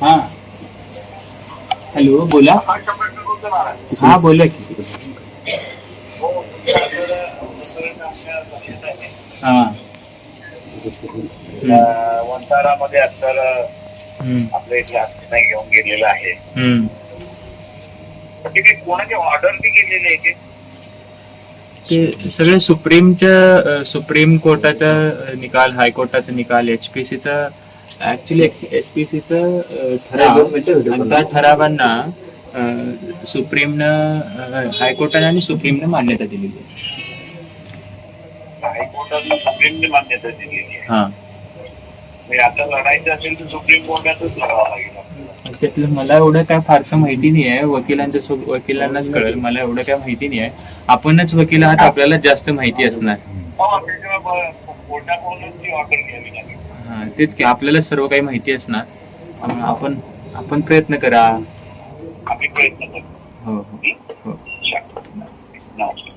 हा. हॅलो बोला. हा बोला की. हा. वंतारामध्ये तर हम्म, आपल्या इथले नाही घेऊन गेलेलं आहे. ते काही कोणाची ऑर्डर केलेली आहे ते ते सगळे सुप्रीमच्या सुप्रीम कोर्टाचा निकाल हायकोर्टाचा निकाल एचपीसीचा ऍक्च्युली एचपीसीचा ठराव आणि त्या ठरावांना सुप्रीमनं हायकोर्टाने आणि सुप्रीमनं मान्यता दिलेली आहे. हायकोर्टानं सुप्रीमने मान्यता दिलेली आहे. हा. म्हणजे आता लढायचं असेल तर सुप्रीम कोर्टातच लढावं लागेल. आपल्याला. त्यातलं मला एवढं काय फारसं माहिती नाही आहे. वकिलांच्या वकिलांनाच कळेल. मला एवढं काय माहिती नाही आहे. आपणच वकील आहात आपल्याला जास्त माहिती असणार. हो, कोर्टाकडूनच ती ऑर्डर घ्यावी लागेल. हा, तेच की आपल्याला सर्व काही माहिती असणार. आपण आपण प्रयत्न करा. प्रयत्न हो हो हो. नमस्कार.